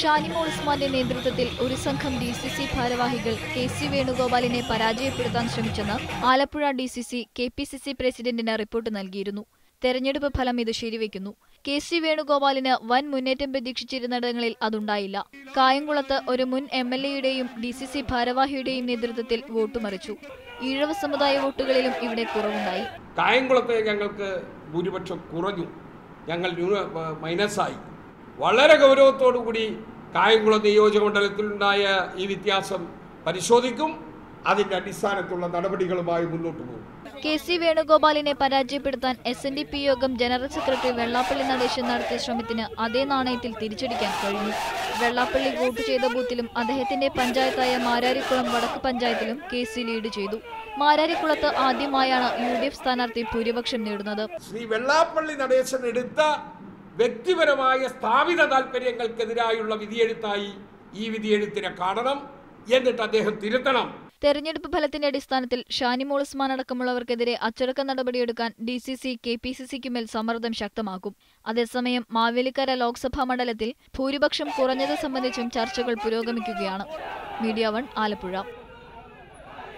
ഷാനിമോൾ ഉസ്മാന്റെ നേതൃത്വത്തിൽ ഒരു സംഘം ഡി സി സി ഭാരവാഹികൾ കെ സി വേണുഗോപാലിനെ പരാജയപ്പെടുത്താൻ ശ്രമിച്ചെന്ന് Alappuzha D C C K P C C പ്രസിഡന്റിന് റിപ്പോർട്ട് നൽകിയിരുന്നു. തെരഞ്ഞെടുപ്പ് ഫലം ഇത് ശരിവെക്കുന്നു. കെ സി വേണുഗോപാലിന് വൻ മുന്നേറ്റം പ്രതീക്ഷിച്ചിരുന്നിടങ്ങളിൽ അതുണ്ടായില്ല. കായംകുളത്ത് ഒരു മുൻ എം എൽ എയുടെയും ഡി സി സി ഭാരവാഹിയുടെയും നേതൃത്വത്തിൽ വോട്ട് വോട്ടുമറിച്ചു ഈഴവ സമുദായ വോട്ടുകളിലും ഇവിടെ കുറവുണ്ടായി. കായംകുളത്ത് ഞങ്ങൾക്ക് ഭൂരിപക്ഷം കുറഞ്ഞു. ഞങ്ങൾ മൈനസായി. വളരെ ഗൗരവത്തോടു കൂടി കായംകുളം നിയോജകമണ്ഡലത്തിലുണ്ടായ ഈ വ്യത്യാസം പരിശോധിക്കും. അതിന്റെ അടിസ്ഥാനത്തുള്ള നടപടികളുമായി മുന്നോട്ട് പോകും. കെ സി വേണുഗോപാലിനെ പരാജയപ്പെടുത്താൻ എസ് എൻ ഡി പി യോഗം ജനറൽ സെക്രട്ടറി വെള്ളാപ്പള്ളി നടേശൻ നടത്തിയ ശ്രമത്തിന് അതേ നാണയത്തിൽ തിരിച്ചടിക്കാൻ കഴിഞ്ഞു. വെള്ളാപ്പള്ളി വോട്ട് ചെയ്ത ബൂത്തിലും അദ്ദേഹത്തിന്റെ പഞ്ചായത്തായ മാരാരിക്കുളം വടക്ക് പഞ്ചായത്തിലും കെ സി ലീഡ് ചെയ്തു. മാരാരിക്കുളത്ത് ആദ്യമായാണ് യു ഡി എഫ് സ്ഥാനാർത്ഥി ഭൂരിപക്ഷം നേടുന്നത്. ശ്രീ വെള്ളാപ്പള്ളി നടേശൻ എടുത്ത വ്യക്തിപരമായ സ്ഥാപിത താല്പര്യങ്ങൾക്കെതിരായുള്ള വിധിയെഴുത്തായി ഈ വിധിയെഴുത്തിനെ കാണണം എന്നിട്ട് അദ്ദേഹം തിരുത്തണം. തെരഞ്ഞെടുപ്പ് ഫലത്തിന്റെ അടിസ്ഥാനത്തിൽ ഷാനിമോൾ ഉസ്മാൻ അടക്കമുള്ളവർക്കെതിരെ അച്ചടക്ക നടപടിയെടുക്കാൻ D C C K P C സിക്കുമേൽ സമ്മർദ്ദം ശക്തമാക്കും. അതേസമയം മാവേലിക്കര ലോക്സഭാ മണ്ഡലത്തിൽ ഭൂരിപക്ഷം കുറഞ്ഞത് സംബന്ധിച്ചും ചർച്ചകൾ പുരോഗമിക്കുകയാണ്. Media One Alappuzha.